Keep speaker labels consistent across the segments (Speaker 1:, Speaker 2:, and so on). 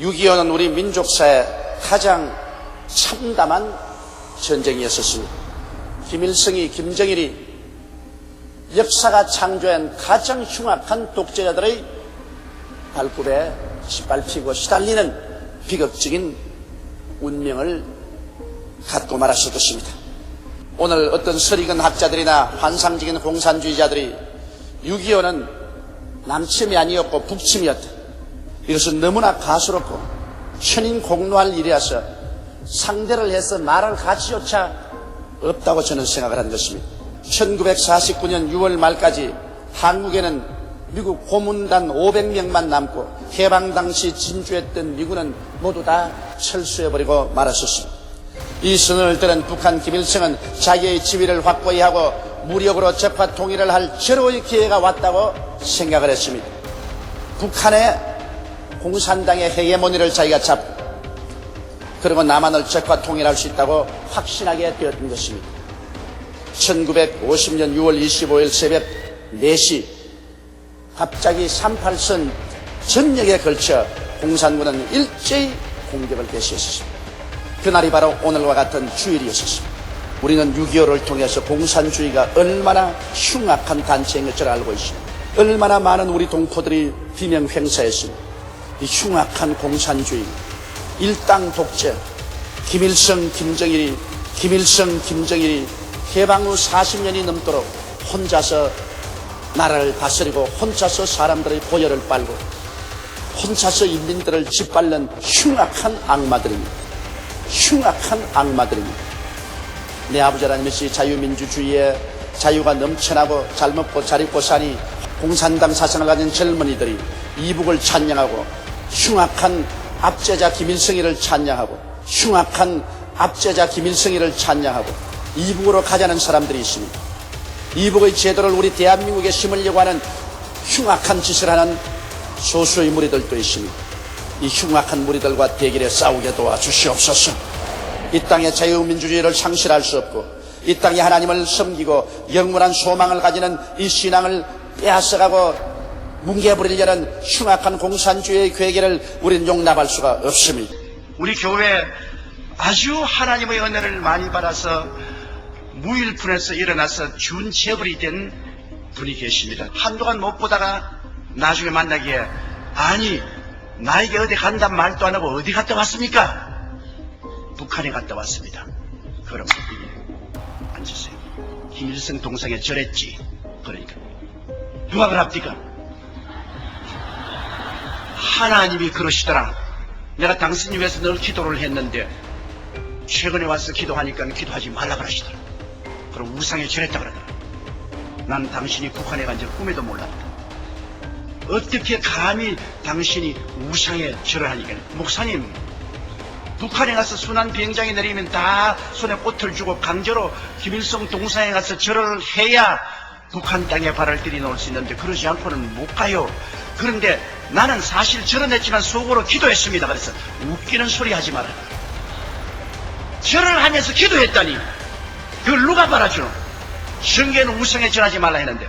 Speaker 1: 6.25는 우리 민족사의 가장 참담한 전쟁이었었습니다. 김일성이, 김정일이 역사가 창조한 가장 흉악한 독재자들의 발굽에 짓밟히고 시달리는 비극적인 운명을 갖고 말았을 것입니다. 오늘 어떤 설익은 학자들이나 환상적인 공산주의자들이 6.25는 남침이 아니었고 북침이었다. 이것은 너무나 가수롭고 천인 공노할 일이라서 상대를 해서 말할 가치조차 없다고 저는 생각을 한 것입니다. 1949년 6월 말까지 한국에는 미국 고문단 500명만 남고 해방 당시 진주했던 미군은 모두 다 철수해버리고 말았었습니다. 이 선언을 들은 북한 김일성은 자기의 지위를 확고히 하고 무력으로 적화 통일을 할 절호의 기회가 왔다고 생각을 했습니다. 북한의 공산당의 헤게모니를 자기가 잡고 그리고 남한을 적화 통일할 수 있다고 확신하게 되었던 것입니다. 1950년 6월 25일 새벽 4시 갑자기 38선 전역에 걸쳐 공산군은 일제히 공격을 개시했습니다. 그날이 바로 오늘과 같은 주일이었습니다. 우리는 6.25를 통해서 공산주의가 얼마나 흉악한 단체인 것을 알고 있습니다. 얼마나 많은 우리 동포들이 비명 횡사했습니다. 이 흉악한 공산주의, 일당 독재, 김일성, 김정일이, 김일성, 김정일이 해방 후 40년이 넘도록 혼자서 나라를 다스리고 혼자서 사람들의 보혈을 빨고 혼자서 인민들을 짓밟는 흉악한 악마들입니다. 흉악한 악마들입니다. 내 아버지 하나님 이 자유민주주의에 자유가 넘쳐나고 잘 먹고 잘 입고 사니 공산당 사상을 가진 젊은이들이 이북을 찬양하고 흉악한 압제자 김일성이를 찬양하고 흉악한 압제자 김일성이를 찬양하고 이북으로 가자는 사람들이 있습니다. 이북의 제도를 우리 대한민국에 심으려고 하는 흉악한 짓을 하는 소수의 무리들도 있습니다. 이 흉악한 무리들과 대결에 싸우게 도와주시옵소서. 이 땅의 자유민주주의를 상실할 수 없고 이 땅에 하나님을 섬기고 영원한 소망을 가지는 이 신앙을 빼앗아가고 뭉개버리려는 흉악한 공산주의의 괴계를 우리는 용납할 수가 없습니다.
Speaker 2: 우리 교회 아주 하나님의 은혜를 많이 받아서 무일푼에서 일어나서 준체벌이 된 분이 계십니다. 한동안 못 보다가 나중에 만나기에 아니 나에게 어디 간단 말도 안 하고 어디 갔다 왔습니까? 북한에 갔다 왔습니다. 그럼 앉으세요. 김일성 동상에 절했지. 그러니까 누가 그럽니까? 하나님이 그러시더라. 내가 당신님 위해서 늘 기도를 했는데 최근에 와서 기도하니까 기도하지 말라 그러시더라. 그럼 우상에 절했다 그러더라. 난 당신이 북한에 간줄 꿈에도 몰랐다. 어떻게 감히 당신이 우상에 절을 하니까 목사님 북한에 가서 순환 비행장에 내리면 다 손에 꽃을 주고 강제로 김일성 동상에 가서 절을 해야 북한 땅에 발을 들이놓을 수 있는데 그러지 않고는 못 가요. 그런데 나는 사실 절은 했지만 속으로 기도했습니다. 그래서 웃기는 소리 하지 마라. 절을 하면서 기도했다니 그걸 누가 받아주노? 성경에는 우상에 절하지 말라 했는데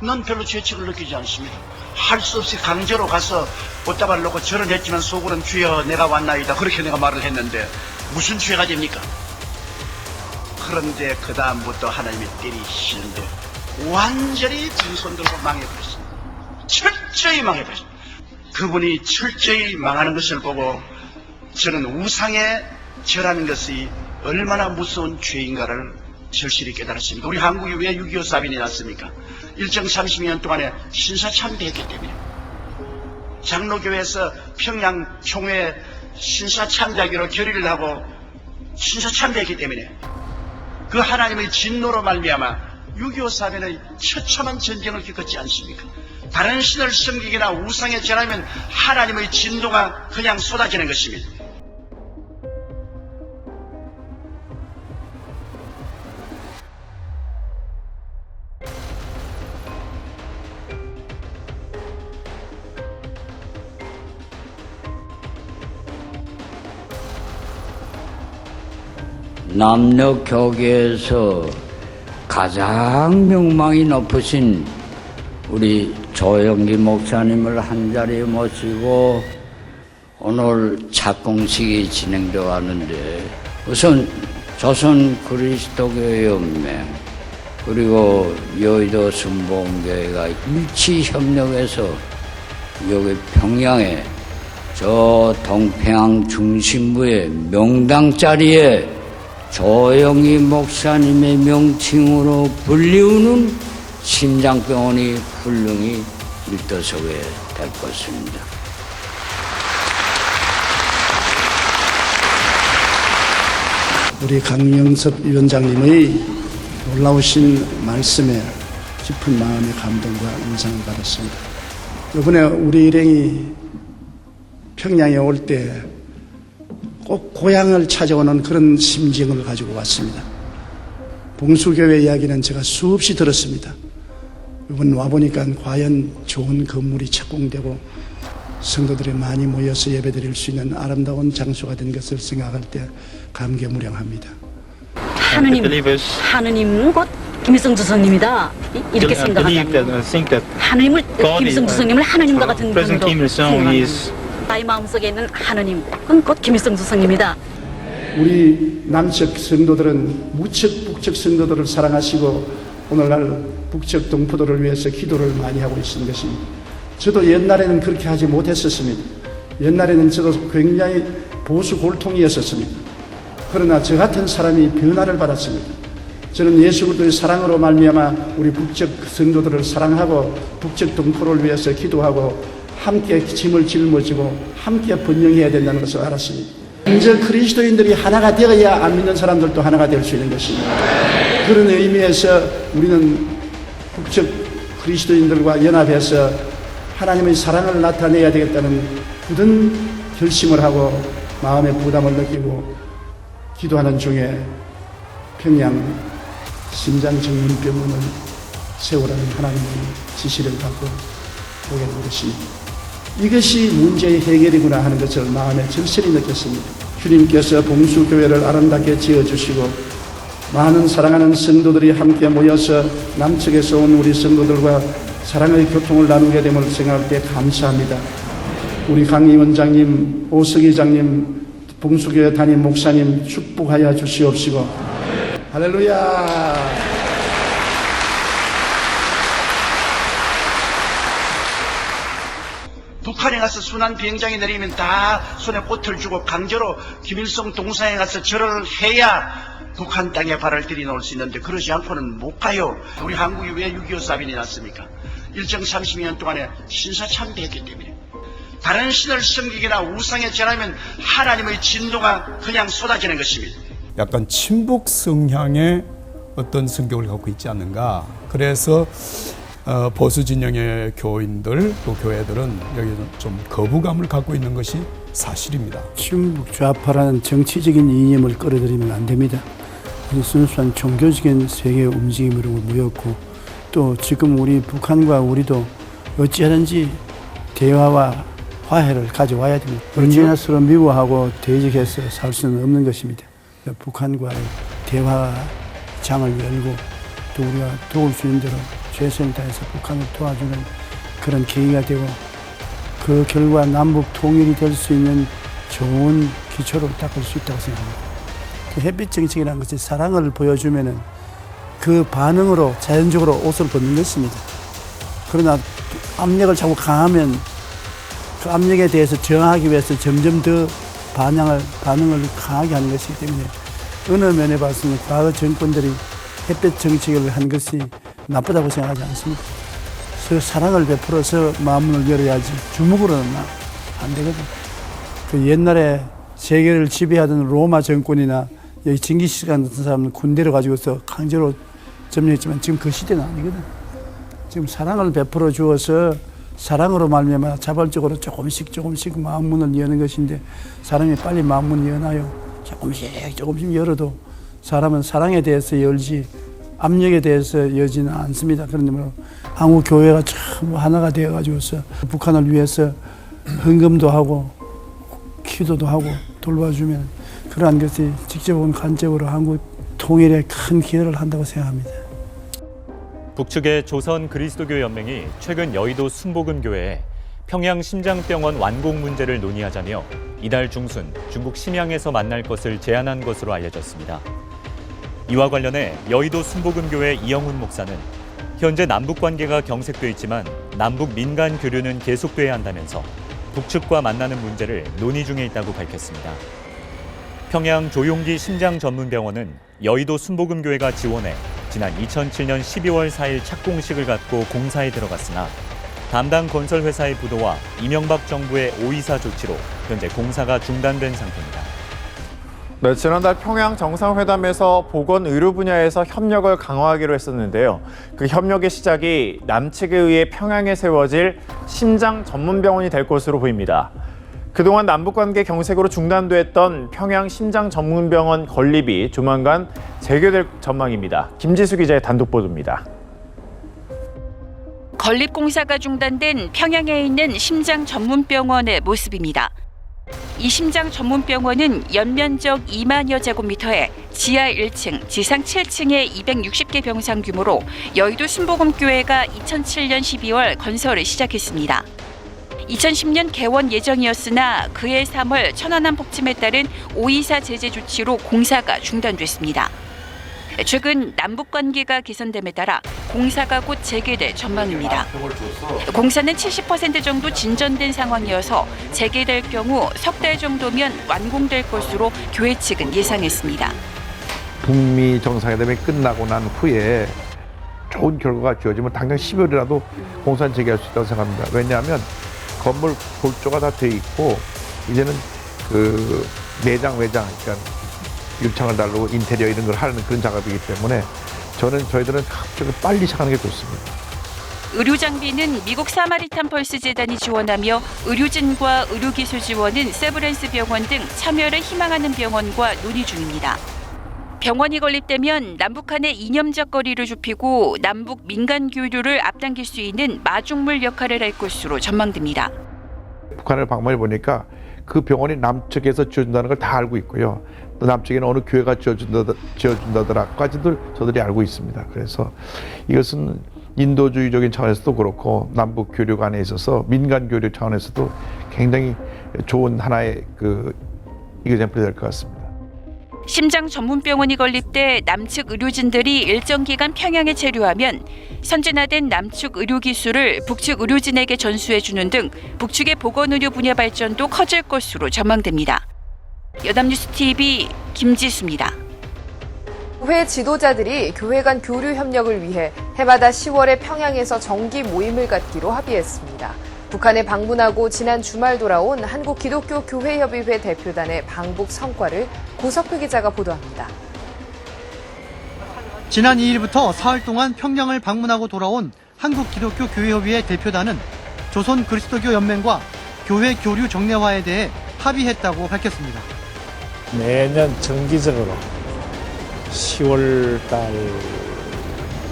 Speaker 2: 난 별로 죄책을 느끼지 않습니다. 할 수 없이 강제로 가서 꽃다발을 놓고 절은 했지만 속으로는 주여 내가 왔나이다 그렇게 내가 말을 했는데 무슨 죄가 됩니까? 그런데 그 다음부터 하나님이 때리시는데 완전히 빈손 들고 망해버렸습니다. 철저히 망해버렸습니다. 그분이 철저히 망하는 것을 보고 저는 우상에 절하는 것이 얼마나 무서운 죄인가를 절실히 깨달았습니다. 우리 한국이 왜 6.25 사변이 났습니까? 일정 30년 동안에 신사참배했기 때문에 장로교회에서 평양 총회 신사참배하기로 결의를 하고 신사참배했기 때문에 그 하나님의 진노로 말미암아 6.25 사변의 처참한 전쟁을 겪었지 않습니까? 다른 신을 섬기거나 우상에 절하면 하나님의 진노가 그냥 쏟아지는 것입니다.
Speaker 3: 남녀 교계에서 가장 명망이 높으신 우리 조영기 목사님을 한자리에 모시고 오늘 착공식이 진행되어 가는데 우선 조선 그리스도교 연맹 그리고 여의도 순복음교회가 일치 협력해서 여기 평양에 저 동평양 중심부의 명당 자리에 조영희 목사님의 명칭으로 불리우는 심장병원이 훌륭히 일도석에 될 것입니다.
Speaker 4: 우리 강영섭 위원장님의 놀라우신 말씀에 깊은 마음의 감동과 인상을 받았습니다. 이번에 우리 일행이 평양에 올 때 꼭 고향을 찾아오는 그런 심정을 가지고 왔습니다. 봉수교회 이야기는 제가 수없이 들었습니다. 이번 와보니까 과연 좋은 건물이 착공되고 성도들이 많이 모여서 예배드릴 수 있는 아름다운 장소가 된 것을 생각할 때 감개무량합니다.
Speaker 5: 하느님, 하느님 곧 김일성 주석님이다. 이- 이렇게
Speaker 6: that
Speaker 5: 하느님을 김일성
Speaker 6: is,
Speaker 5: 주석님을 하느님과 같은 분으로 나의 마음속에 있는 하느님, 그건 곧 김일성 주석님이다.
Speaker 4: 우리 남측 성도들은 우측 북측 성도들을 사랑하시고 오늘날 북측 동포들을 위해서 기도를 많이 하고 있는 것입니다. 저도 옛날에는 그렇게 하지 못했었습니다. 옛날에는 저도 굉장히 보수 골통이었었습니다. 그러나 저 같은 사람이 변화를 받았습니다. 저는 예수 그리스도의 사랑으로 말미암아 우리 북측 성도들을 사랑하고 북측 동포를 위해서 기도하고 함께 짐을 짊어지고 함께 번영해야 된다는 것을 알았습니다. 이제 그리스도인들이 하나가 되어야 안 믿는 사람들도 하나가 될 수 있는 것입니다. 그런 의미에서 우리는 북측 그리스도인들과 연합해서 하나님의 사랑을 나타내야 되겠다는 굳은 결심을 하고 마음의 부담을 느끼고 기도하는 중에 평양 심장증문병원을 세우라는 하나님의 지시를 받고 보게 된 것입니다. 이것이 문제의 해결이구나 하는 것을 마음에 절실히 느꼈습니다. 주님께서 봉수교회를 아름답게 지어주시고 많은 사랑하는 성도들이 함께 모여서 남측에서 온 우리 성도들과 사랑의 교통을 나누게 됨을 생각할 때 감사합니다. 우리 강희 원장님, 오석희 장님, 봉수교회 담임 목사님 축복하여 주시옵시고 할렐루야.
Speaker 1: 북한에 가서 순환 비행장이 내리면 다 손에 꽃을 주고 강제로 김일성 동상에 가서 절을 해야 북한 땅에 발을 들이놓을 수 있는데 그러지 않고는 못 가요. 우리 한국이 왜 6.25 사변이 났습니까? 일정 30년 동안에 신사참배했기 때문에. 다른 신을 섬기거나 우상에 전하면 하나님의 진노가 그냥 쏟아지는 것입니다.
Speaker 7: 약간 친북 성향의 어떤 성격을 갖고 있지 않는가. 그래서 어, 보수 진영의 교인들 또 교회들은 여기 좀 거부감을 갖고 있는 것이 사실입니다.
Speaker 8: 친북 좌파라는 정치적인 이념을 끌어들이면 안 됩니다. 이 순수한 종교적인 세계 움직임으로 모였고 또 지금 우리 북한과 우리도 어찌하든지 대화와 화해를 가져와야 됩니다. 언제나 서로 미워하고 대적해서 살 수는 없는 것입니다. 북한과의 대화 장을 열고 또 우리가 도울 수 있는 대로 최선을 다해서 북한을 도와주는 그런 계기가 되고 그 결과 남북 통일이 될 수 있는 좋은 기초를 닦을 수 있다고 생각합니다. 그 햇빛 정책이라는 것이 사랑을 보여주면은 그 반응으로 자연적으로 옷을 벗는 것입니다. 그러나 압력을 자꾸 가하면 그 압력에 대해서 저항하기 위해서 점점 더 반향을, 반응을 강하게 하는 것이기 때문에 어느 면에 봐서는 과거 정권들이 햇볕 정책을 한 것이 나쁘다고 생각하지 않습니다. 그 사랑을 베풀어서 마음을 열어야지 주먹으로는 안 되거든. 그 옛날에 세계를 지배하던 로마 정권이나 여기 징기스 같은 사람은 군대를 가지고서 강제로 점령했지만 지금 그 시대는 아니거든. 지금 사랑을 베풀어 주어서 사랑으로 말미암아 자발적으로 조금씩 조금씩 마음 문을 여는 것인데 사람이 빨리 마음 문을 여나요? 조금씩 조금씩 열어도 사람은 사랑에 대해서 열지 압력에 대해서 여지는 않습니다. 그런데 뭐 한국 교회가 참 하나가 되어 가지고서 북한을 위해서 헌금도 하고 기도도 하고 돌봐주면 그러한 것이 직접 온 간접으로 한국 통일에 큰 기여를 한다고 생각합니다.
Speaker 9: 북측의 조선 그리스도교 연맹이 최근 여의도 순복음교회에 평양 심장병원 완공 문제를 논의하자며 이달 중순 중국 심양에서 만날 것을 제안한 것으로 알려졌습니다. 이와 관련해 여의도 순복음교회 이영훈 목사는 현재 남북 관계가 경색돼 있지만 남북 민간 교류는 계속돼야 한다면서 북측과 만나는 문제를 논의 중에 있다고 밝혔습니다. 평양 조용기 심장 전문 병원은 여의도 순복음교회가 지원해 지난 2007년 12월 4일 착공식을 갖고 공사에 들어갔으나 담당 건설회사의 부도와 이명박 정부의 오이사 조치로 현재 공사가 중단된 상태입니다.
Speaker 10: 네, 지난달 평양 정상회담에서 보건 의료 분야에서 협력을 강화하기로 했었는데요. 그 협력의 시작이 남측에 의해 평양에 세워질 심장 전문 병원이 될 것으로 보입니다. 그동안 남북 관계 경색으로 중단됐던 평양 심장 전문 병원 건립이 조만간 재개될 전망입니다. 김지수 기자의 단독 보도입니다.
Speaker 11: 건립 공사가 중단된 평양에 있는 심장 전문병원의 모습입니다. 이 심장 전문병원은 연면적 2만여 제곱미터에 지하 1층, 지상 7층의 260개 병상 규모로 여의도 순복음교회가 2007년 12월 건설을 시작했습니다. 2010년 개원 예정이었으나 그해 3월 천안함 폭침에 따른 오이사 제재 조치로 공사가 중단됐습니다. 최근 남북 관계가 개선됨에 따라 공사가 곧 재개될 전망입니다. 공사는 70% 정도 진전된 상황이어서 재개될 경우 석 달 정도면 완공될 것으로 교회 측은 예상했습니다.
Speaker 12: 북미 정상회담이 끝나고 난 후에 좋은 결과가 주어지면 당장 10월이라도 공사는 재개할 수 있다고 생각합니다. 왜냐하면 건물 골조가 다 돼 있고 이제는 그 내장 외장 그러니까 유창을 달고 인테리어 이런 걸 하는 그런 작업이기 때문에 저는 저희들은 합작을 빨리 시작하는 게 좋습니다.
Speaker 11: 의료 장비는 미국 사마리탄 펄스 재단이 지원하며 의료진과 의료기술 지원은 세브란스 병원 등 참여를 희망하는 병원과 논의 중입니다. 병원이 건립되면 남북한의 이념적 거리를 좁히고 남북 민간 교류를 앞당길 수 있는 마중물 역할을 할 것으로 전망됩니다.
Speaker 12: 북한을 방문해 보니까 그 병원이 남측에서 지어준다는 걸 다 알고 있고요. 또 남측에는 어느 교회가 지어준다, 지어준다더라까지도 저들이 알고 있습니다. 그래서 이것은 인도주의적인 차원에서도 그렇고 남북 교류 간에 있어서 민간 교류 차원에서도 굉장히 좋은 하나의 그 이그젠플이 될 것 같습니다.
Speaker 11: 심장 전문병원이 건립돼 남측 의료진들이 일정 기간 평양에 체류하면 선진화된 남측 의료 기술을 북측 의료진에게 전수해 주는 등 북측의 보건 의료 분야 발전도 커질 것으로 전망됩니다. 여담뉴스 TV 김지수입니다.
Speaker 13: 교회 지도자들이 교회 간 교류 협력을 위해 해마다 10월에 평양에서 정기 모임을 갖기로 합의했습니다. 북한에 방문하고 지난 주말 돌아온 한국 기독교 교회협의회 대표단의 방북 성과를 고석표 기자가 보도합니다.
Speaker 14: 지난 2일부터 사흘 동안 평양을 방문하고 돌아온 한국 기독교 교회협의회 대표단은 조선 그리스도교 연맹과 교회 교류 정례화에 대해 합의했다고 밝혔습니다.
Speaker 15: 매년 정기적으로 10월 달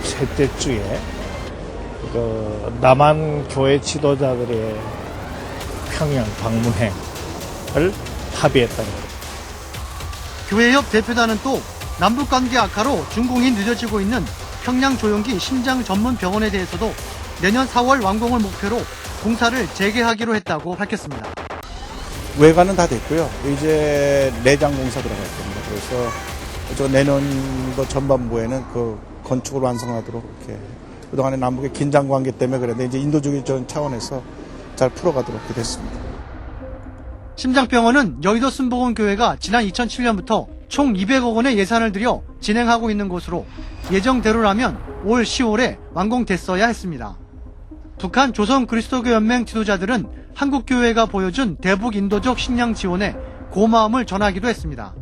Speaker 15: 셋째 주에 그 남한 교회 지도자들의 평양 방문행을 합의했다는 것.
Speaker 14: 교회협 대표단은 또 남북 관계 악화로 준공이 늦어지고 있는 평양 조용기 심장 전문 병원에 대해서도 내년 4월 완공을 목표로 공사를 재개하기로 했다고 밝혔습니다.
Speaker 16: 외관은 다 됐고요. 이제 내장 공사 들어갈 겁니다. 그래서 저 내년도 전반부에는 그 건축을 완성하도록 이렇게 그동안에 남북의 긴장 관계 때문에 그랬는데 이제 인도주의적 차원에서 잘 풀어가도록 됐습니다.
Speaker 14: 심장병원은 여의도 순복음교회가 지난 2007년부터 총 200억 원의 예산을 들여 진행하고 있는 곳으로 예정대로라면 올 10월에 완공됐어야 했습니다. 북한 조선 그리스도교 연맹 지도자들은 한국 교회가 보여준 대북 인도적 식량 지원에 고마움을 전하기도 했습니다.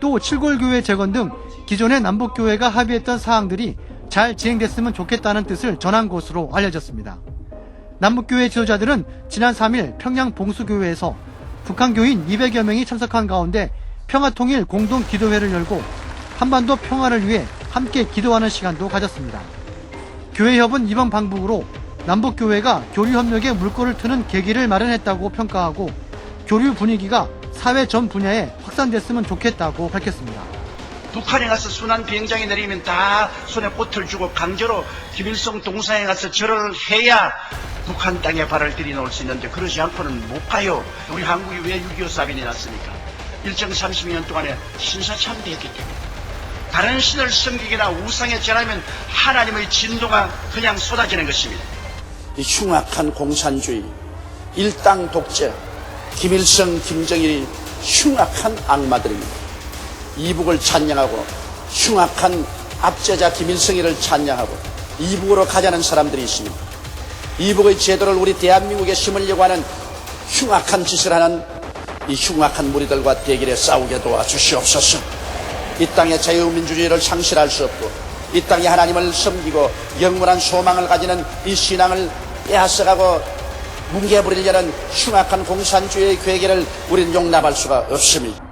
Speaker 14: 또 칠골교회 재건 등 기존의 남북교회가 합의했던 사항들이 잘 진행됐으면 좋겠다는 뜻을 전한 것으로 알려졌습니다. 남북교회 지도자들은 지난 3일 평양 봉수교회에서 북한 교인 200여 명이 참석한 가운데 평화통일 공동 기도회를 열고 한반도 평화를 위해 함께 기도하는 시간도 가졌습니다. 교회협은 이번 방북으로 남북교회가 교류협력에 물꼬를 트는 계기를 마련했다고 평가하고 교류 분위기가 사회 전 분야에 확산됐으면 좋겠다고 밝혔습니다.
Speaker 2: 북한에 가서 순환 비행장이 내리면 다 손에 꽃을 주고 강제로 김일성 동상에 가서 절을 해야 북한 땅에 발을 들이놓을 수 있는데 그러지 않고는 못 가요. 우리 한국이 왜 6.25 사변이 났습니까? 일정 30년 동안에 신사참배했기 때문에. 다른 신을 섬기거나 우상에 절하면 하나님의 진도가 그냥 쏟아지는 것입니다.
Speaker 1: 이 흉악한 공산주의, 일당 독재, 김일성, 김정일이 흉악한 악마들입니다. 이북을 찬양하고 흉악한 압제자 김일성이를 찬양하고 이북으로 가자는 사람들이 있습니다. 이북의 제도를 우리 대한민국에 심으려고 하는 흉악한 짓을 하는 이 흉악한 무리들과 대결에 싸우게 도와주시옵소서. 이 땅의 자유민주주의를 상실할 수 없고 이 땅에 하나님을 섬기고 영원한 소망을 가지는 이 신앙을 빼앗아가고 뭉개버리려는 흉악한 공산주의의 괴계를 우리는 용납할 수가 없습니다.